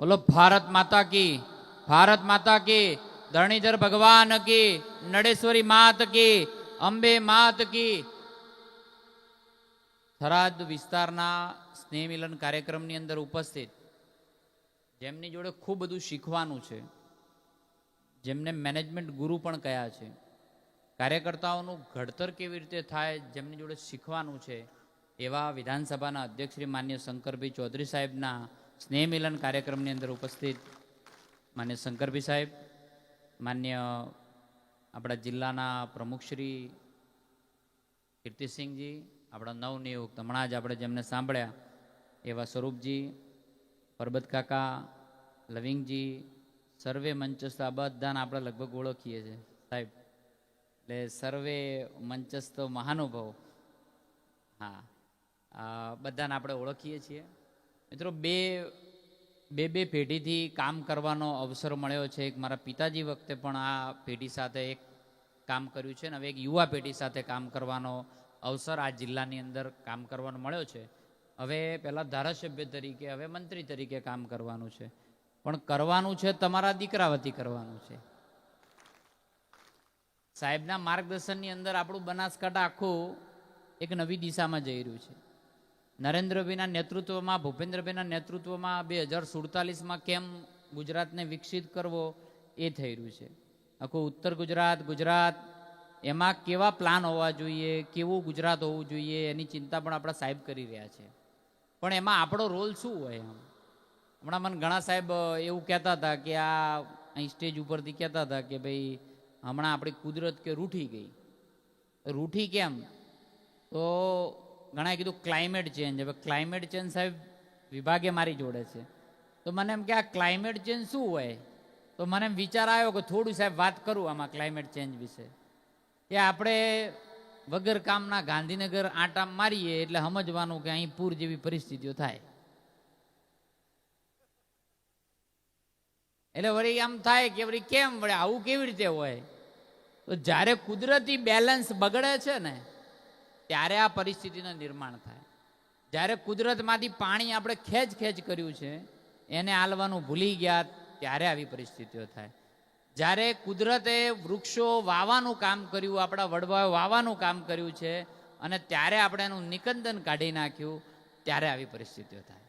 બોલો, ભારત માતા કી, ભારત માતા કી, ધરણીધર ભગવાન કી, નડેશ્વરી માત કી, અંબે માત કી. થરાદ વિસ્તારના સ્નેહ મિલન કાર્યક્રમની અંદર ઉપસ્થિત, જેમની જોડે ખૂબ બધું શીખવાનું છે, જેમને મેનેજમેન્ટ ગુરુ પણ કયા છે, કાર્યકર્તાઓનું ઘડતર કેવી રીતે થાય, જેમની જોડે શીખવાનું છે, એવા વિધાનસભાના અધ્યક્ષ શ્રી માન્ય શંકરભાઈ ચૌધરી સાહેબના સ્નેહ મિલન કાર્યક્રમની અંદર ઉપસ્થિત માન્ય શંકરભી સાહેબ, માન્ય આપણા જિલ્લાના પ્રમુખશ્રી કીર્તિસિંહજી, આપણા નવનિયુક્ત, હમણાં જ આપણે જેમને સાંભળ્યા એવા સ્વરૂપજી, પરબત કાકા, લવિંગજી, સર્વે મંચસ્થ, આ બધાને આપણે લગભગ ઓળખીએ છીએ. સાહેબ, એટલે સર્વે મંચસ્થ મહાનુભાવ. હા બધાને આપણે ઓળખીએ છીએ. મિત્રો, બે બે બે પેઢીથી કામ કરવાનો અવસર મળ્યો છે. એક મારા પિતાજી વખતે પણ આ પેઢી સાથે એક કામ કર્યું છે ને હવે એક યુવા પેઢી સાથે કામ કરવાનો અવસર આ જિલ્લાની અંદર કામ કરવાનો મળ્યો છે. હવે પહેલાં ધારાસભ્ય તરીકે, હવે મંત્રી તરીકે કામ કરવાનું છે. પણ કરવાનું છે, તમારા દીકરા વતી કરવાનું છે. સાહેબના માર્ગદર્શનની અંદર આપણું બનાસકાંઠા આખું એક નવી દિશામાં જઈ રહ્યું છે. નરેન્દ્રભાઈના નેતૃત્વમાં, ભૂપેન્દ્રભાઈના નેતૃત્વમાં બે હજાર સુડતાલીસમાં કેમ ગુજરાતને વિકસિત કરવો એ થઈ રહ્યું છે. આખું ઉત્તર ગુજરાત ગુજરાત, એમાં કેવા પ્લાન હોવા જોઈએ, કેવું ગુજરાત હોવું જોઈએ એની ચિંતા પણ આપણા સાહેબ કરી રહ્યા છે. પણ એમાં આપણો રોલ શું હોય એમ હમણાં મને ઘણા સાહેબ એવું કહેતા હતા કે આ અહીં સ્ટેજ ઉપરથી કહેતા હતા કે ભાઈ, હમણાં આપણી કુદરત કે રૂઠી ગઈ. રૂઠી કેમ? તો ઘણાએ કીધું ક્લાઇમેટ ચેન્જ હવે ક્લાઇમેટ ચેન્જ સાહેબ વિભાગે મારી જોડે છે. તો મને એમ કે આ ક્લાઇમેટ ચેન્જ શું હોય? તો મને એમ વિચાર આવ્યો કે થોડું સાહેબ વાત કરું આમાં ક્લાઇમેટ ચેન્જ વિશે. કે આપણે વગર કામના ગાંધીનગર આંટા મારીએ એટલે સમજવાનું કે અહીં પૂર જેવી પરિસ્થિતિઓ થાય. એટલે વળી આમ થાય કે વળી કેમ વળે? આવું કેવી રીતે હોય? તો જ્યારે કુદરતી બેલેન્સ બગડે છે ને ત્યારે આ પરિસ્થિતિનું નિર્માણ થાય. જ્યારે કુદરતમાંથી પાણી આપણે ખેંચ ખેંચ કર્યું છે, એને આલવાનું ભૂલી ગયા, ત્યારે આવી પરિસ્થિતિઓ થાય. જ્યારે કુદરતે વૃક્ષો વાવાનું કામ કર્યું, આપણા વડવાઓ વાવાનું કામ કર્યું છે, અને ત્યારે આપણે એનું નિકંદન કાઢી નાખ્યું, ત્યારે આવી પરિસ્થિતિઓ થાય.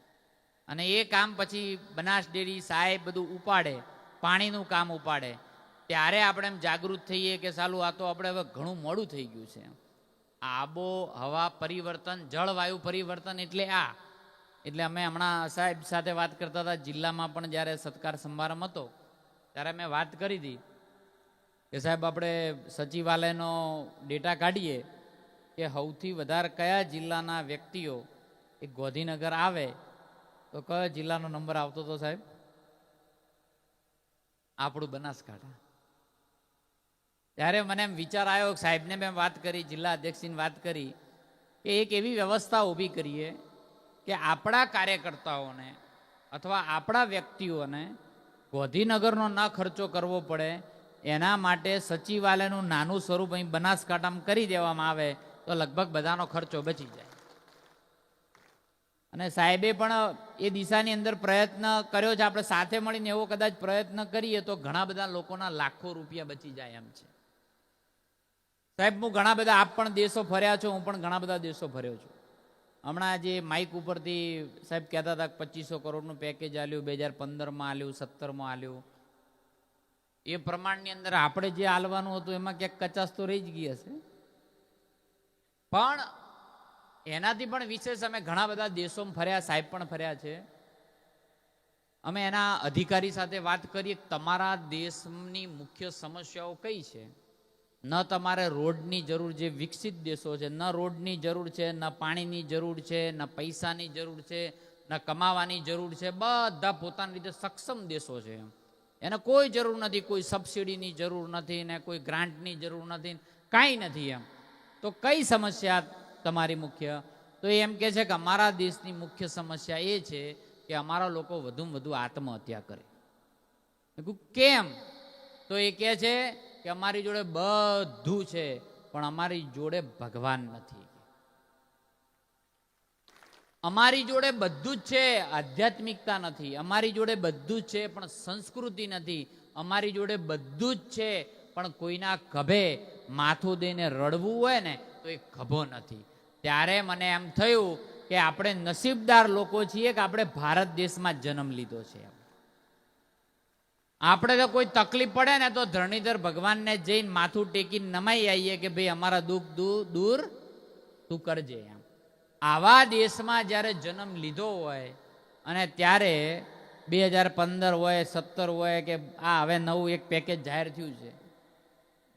અને એ કામ પછી બનાસ ડેરી સાહેબ બધું ઉપાડે, પાણીનું કામ ઉપાડે, ત્યારે આપણે એમ જાગૃત થઈએ કે સાલું આ તો આપણે હવે ઘણું મોડું થઈ ગયું છે આબો, હવા પરિવર્તન, જળવાયુ પરિવર્તન એટલે આ. એટલે અમે હમણાં સાહેબ સાથે વાત કરતા હતા, જિલ્લામાં પણ જ્યારે સત્કાર સમારંભ હતો, ત્યારે મેં વાત કરી હતી કે સાહેબ આપણે સચિવાલયનો ડેટા કાઢીએ કે સૌથી વધારે કયા જિલ્લાના વ્યક્તિઓ એ ગોધીનગર આવે. તો કયો જિલ્લાનો નંબર આવતો હતો સાહેબ? આપણું બનાસકાંઠા. ત્યારે મને એમ વિચાર આવ્યો સાહેબને મેં વાત કરી, જિલ્લા અધ્યક્ષની વાત કરી, કે એક એવી વ્યવસ્થા ઊભી કરીએ કે આપણા કાર્યકર્તાઓને અથવા આપણા વ્યક્તિઓને ગોધીનગરનો ના ખર્ચો કરવો પડે, એના માટે સચિવાલયનું નાનું સ્વરૂપ અહીં બનાસકાંઠામાં કરી દેવામાં આવે, તો લગભગ બધાનો ખર્ચો બચી જાય. અને સાહેબે પણ એ દિશાની અંદર પ્રયત્ન કર્યો છે, આપણે સાથે મળીને એવો કદાચ પ્રયત્ન કરીએ તો ઘણા બધા લોકોના લાખો રૂપિયા બચી જાય એમ છે. સાહેબ, હું ઘણા બધા આપ પણ દેશો ફર્યા છો, હું પણ ઘણા બધા દેશો ફર્યો છું. હમણાં જે માઇક ઉપરથી સાહેબ કહેતા હતા પચીસો કરોડનું પેકેજ આલ્યું, બે હજાર પંદરમાં આલ્યું, સત્તરમાં આલ્યું. એ પ્રમાણની અંદર આપણે જે આલવાનું હતું, એમાં ક્યાંક કચાસ તો રહી જ ગઈ હશે. પણ એનાથી પણ વિશેષ અમે ઘણા બધા દેશોમાં ફર્યા, સાહેબ પણ ફર્યા છે. અમે એના અધિકારી સાથે વાત કરીએ તમારા દેશની મુખ્ય સમસ્યાઓ કઈ છે? ન તમારે રોડની જરૂર જે વિકસિત દેશો છે, ન રોડની જરૂર છે, ન પાણીની જરૂર છે, ન પૈસાની જરૂર છે, ન કમાવાની જરૂર છે, બધા પોતાની રીતે સક્ષમ દેશો છે એને કોઈ જરૂર નથી, કોઈ સબસિડીની જરૂર નથી ને કોઈ ગ્રાન્ટની જરૂર નથી કાંઈ નથી એમ. તો કઈ સમસ્યા તમારી મુખ્ય? તો એમ કે છે કે અમારા દેશની મુખ્ય સમસ્યા એ છે કે અમારા લોકો વધુમાં વધુ આત્મહત્યા કરે. કેમ? તો એ કહે છે કે અમારી જોડે બધું છે, પણ અમારી જોડે ભગવાન નથી. અમારી જોડે બધું જ છે, આધ્યાત્મિકતા નથી. અમારી જોડે બધું જ છે, પણ સંસ્કૃતિ નથી. અમારી જોડે બધું જ છે, પણ કોઈના ખભે માથું દઈને રડવું હોય ને, તો એ ખભો નથી. ત્યારે મને એમ થયું કે આપણે નસીબદાર લોકો છીએ કે આપણે ભારત દેશમાં જન્મ લીધો છે આપણે તો કોઈ તકલીફ પડે ને તો ધરણીધર ભગવાનને જઈને માથું ટેકીને નમાઈ આવીએ કે ભાઈ અમારા દુઃખ દૂર તું કરજે એમ. આવા દેશમાં જ્યારે જન્મ લીધો હોય અને ત્યારે બે હજાર પંદર હોય, સત્તર હોય કે આ હવે નવું એક પેકેજ જાહેર થયું છે.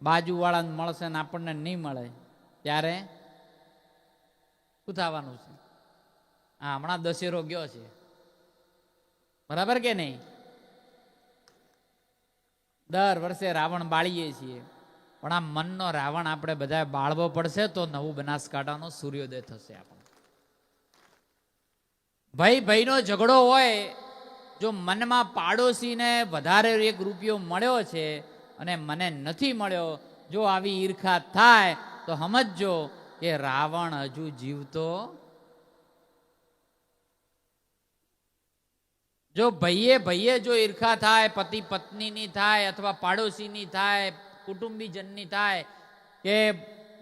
બાજુવાળાને મળશે ને આપણને નહીં મળે, ત્યારે શું થવાનું છે? હા, હમણાં દશેરો ગયો છે. બરાબર કે નહીં? દર વર્ષે રાવણ બાળીએ છીએ. પણ આ મનનો રાવણ આપણે બધા બાળવો પડશે તો નવું બનાસકાંઠાનો સૂર્યોદય થશે આપણો. ભાઈ ભાઈનો ઝઘડો હોય, જો મનમાં પાડોશીને વધારે એક રૂપિયો મળ્યો છે અને મને નથી મળ્યો, જો આવી ઈર્ખા થાય તો સમજજો કે રાવણ હજુ જીવતો જો ભાઈએ ભાઈએ જો ઈર્ખા થાય, પતિ પત્નીની થાય અથવા પાડોશીની થાય, કુટુંબીજનની થાય કે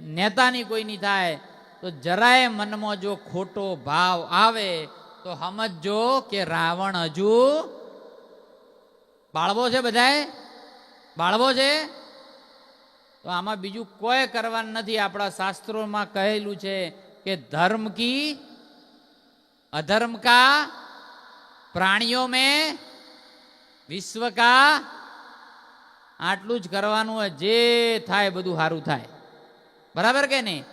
નેતાની કોઈની થાય, તો જરાય મનમાં જો ખોટો ભાવ આવે, તો સમજો કે રાવણ હજુ બાળવો છે બધાએ બાળવો છે? તો આમાં બીજું કોઈ કરવાનું નથી. આપણા શાસ્ત્રોમાં કહેલું છે કે ધર્મ કી અધર્મ કા પ્રાણીઓ મેં વિશ્વ કા આટલું જ કરવાનું હોય, જે થાય બધું સારું થાય. બરાબર કે નહીં?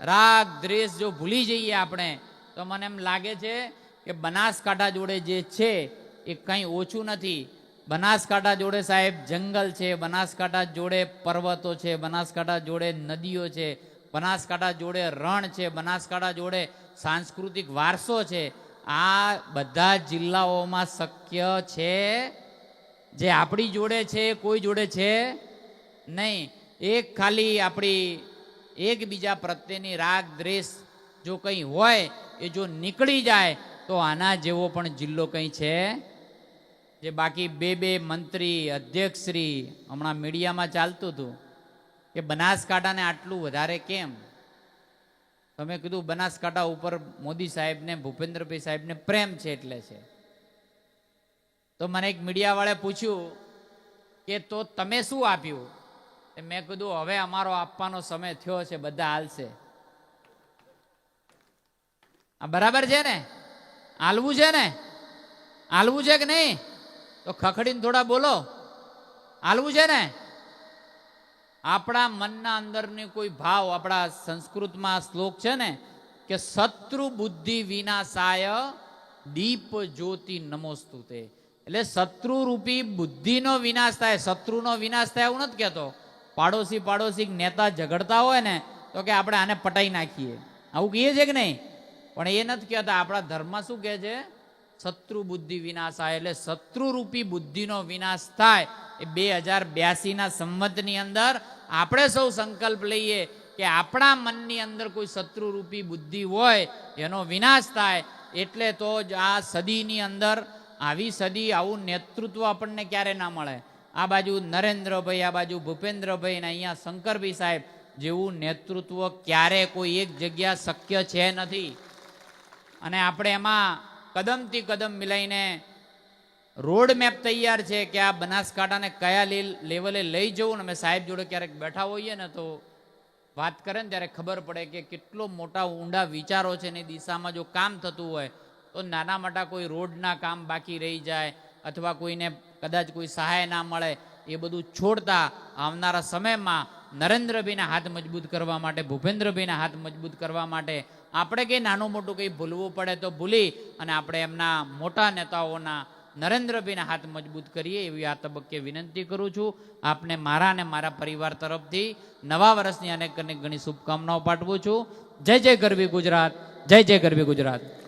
રાગ, દ્વેષ જો ભૂલી જઈએ આપણે, તો મને એમ લાગે છે કે બનાસકાંઠા જોડે જે છે, એ કંઈ ઓછું નથી. બનાસકાંઠા જોડે સાહેબ જંગલ છે, બનાસકાંઠા જોડે પર્વતો છે, બનાસકાંઠા જોડે નદીઓ છે, બનાસકાંઠા જોડે રણ છે, બનાસકાંઠા જોડે સાંસ્કૃતિક વારસો છે. આ બધા જિલ્લાઓમાં શક્ય છે? જે આપણી જોડે છે, કોઈ જોડે છે? નહીં. એક ખાલી આપણી એકબીજા પ્રત્યેની રાગ, દ્વેષ જો કંઈ હોય, એ જો નીકળી જાય, તો આના જેવો પણ જિલ્લો કંઈ છે? જે બાકી બે બે મંત્રી, અધ્યક્ષશ્રી હમણાં મીડિયામાં ચાલતું હતું કે બનાસકાંઠાને આટલું વધારે કેમ? તમે કીધું બનાસકાંઠા ઉપર મોદી સાહેબને, ભૂપેન્દ્રભાઈ સાહેબને પ્રેમ છે એટલે છે. તો મને એક મીડિયાવાળે પૂછ્યું કે તો તમે શું આપ્યું? મેં કીધું, હવે અમારો આપવાનો સમય થયો છે, બધા હાલશે. આ બરાબર છે ને? હાલવું છે ને? હાલવું છે કે નહીં? તો ખખડીને થોડા બોલો. હાલવું છે ને? આપણા મનના અંદરની કોઈ ભાવ આપણા સંસ્કૃતમાં શ્લોક છે ને, કે શત્રુ બુદ્ધિ વિનાશાય દીપ જ્યોતિ નમોસ્તુ તે એટલે શત્રુરૂપી બુદ્ધિનો વિનાશ થાય, શત્રુનો વિનાશ થાય એવું નથી કહેતો. પાડોશી પાડોશી નેતા ઝઘડતા હોય ને, તો કે આપણે આને પટાઈ નાખીએ. આવું કહીએ છે કે નહીં? પણ એ નથી કહેતા, આપણા ધર્મમાં શું કહે છે? શત્રુ બુદ્ધિ વિનાશ થાય એટલે શત્રુરૂપી બુદ્ધિનો વિનાશ થાય. એ બે હજાર બ્યાસીના સંવતની અંદર આપણે સૌ સંકલ્પ લઈએ કે આપણા મનની અંદર કોઈ શત્રુરૂપી બુદ્ધિ હોય, એનો વિનાશ થાય, એટલે તો જ આ સદીની અંદર, આવી સદી, આવું નેતૃત્વ આપણને ક્યારે ના મળે. આ બાજુ નરેન્દ્રભાઈ, આ બાજુ ભૂપેન્દ્રભાઈ ને અહીંયા શંકરભાઈ સાહેબ જેવું નેતૃત્વ ક્યારે કોઈ એક જગ્યા શક્ય છે નથી. અને આપણે એમાં કદમથી કદમ મિલાઈને રોડ મેપ તૈયાર છે કે આ બનાસકાંઠાને કયા લેવલે લઈ જવું? ને અમે સાહેબ જોડે ક્યારેક બેઠા હોઈએ ને તો વાત કરે ને ત્યારે ખબર પડે કે કેટલો મોટા ઊંડા વિચારો છે એની દિશામાં જો કામ થતું હોય, તો નાના મોટા કોઈ રોડના કામ બાકી રહી જાય અથવા કોઈને કદાચ કોઈ સહાય ના મળે, એ બધું છોડતા આવનારા સમયમાં નરેન્દ્રભાઈના હાથ મજબૂત કરવા માટે, ભૂપેન્દ્રભાઈના હાથ મજબૂત કરવા માટે આપણે કંઈ નાનું મોટું કંઈ ભૂલવું પડે તો ભૂલી અને આપણે એમના મોટા નેતાઓના નરેન્દ્રભાઈના હાથ મજબૂત કરીએ એવી આ તબક્કે વિનંતી કરું છું. આપને મારા અને મારા પરિવાર તરફથી નવા વર્ષની અનેક અનેક ઘણી શુભકામનાઓ પાઠવું છું. જય જય ગરવી ગુજરાત. જય જય ગરવી ગુજરાત.